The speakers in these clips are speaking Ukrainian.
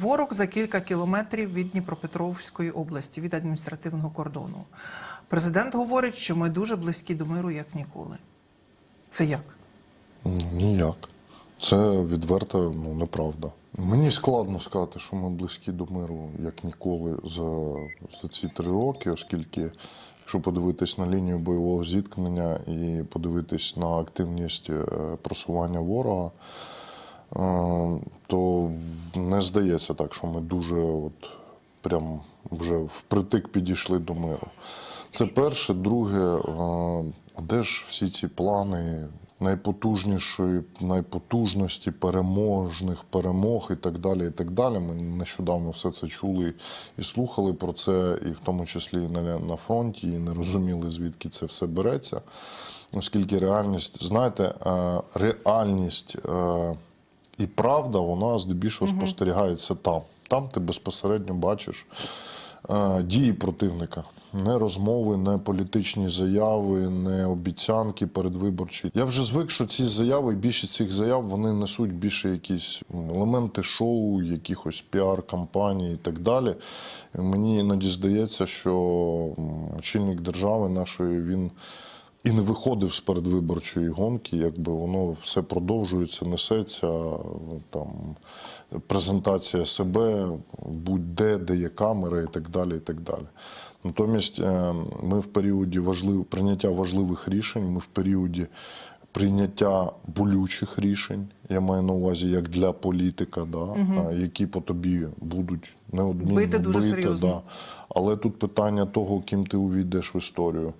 Ворог за кілька кілометрів від Дніпропетровської області, від адміністративного кордону. Президент говорить, що ми дуже близькі до миру, як ніколи. Це як? Ніяк. Це відверта ну, неправда. Мені складно сказати, що ми близькі до миру як ніколи за, за ці три роки, оскільки, якщо подивитись на лінію бойового зіткнення і подивитись на активність е, просування ворога, е, то не здається так, що ми дуже от, прям вже впритик підійшли до миру. Це перше. Друге, е, де ж всі ці плани найпотужнішої, найпотужності переможних перемог і так далі. і так далі. Ми нещодавно все це чули і слухали про це, і в тому числі і на, на фронті, і не розуміли, звідки це все береться. Оскільки реальність, знаєте, е, реальність е, і правда, вона здебільшого спостерігається там. Там ти безпосередньо бачиш е, дії противника. Не розмови, не політичні заяви, не обіцянки передвиборчі. Я вже звик, що ці заяви, і більшість цих заяв вони несуть більше якісь елементи шоу, якихось піар-кампаній і так далі. Мені іноді здається, що очільник держави нашої він і не виходив з передвиборчої гонки, якби воно все продовжується, несеться там презентація себе, будь-де, де є камери і так далі. і так далі. Натомість е, ми в періоді важлив... прийняття важливих рішень, ми в періоді прийняття болючих рішень, я маю на увазі як для політика, да, а, які по тобі будуть неодмінно Бити дуже серйозно. Да. Але тут питання того, ким ти увійдеш в історію.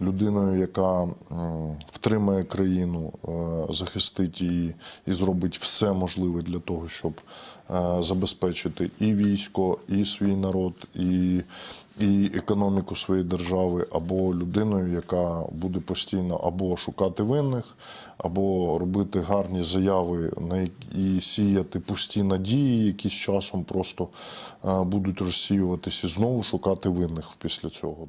Людиною, яка втримає країну, е, захистить її і зробить все можливе для того, щоб е, забезпечити і військо, і свій народ, і, і економіку своєї держави, або людиною, яка буде постійно або шукати винних, або робити гарні заяви на і сіяти пусті надії, які з часом просто е, будуть розсіюватися і знову шукати винних після цього.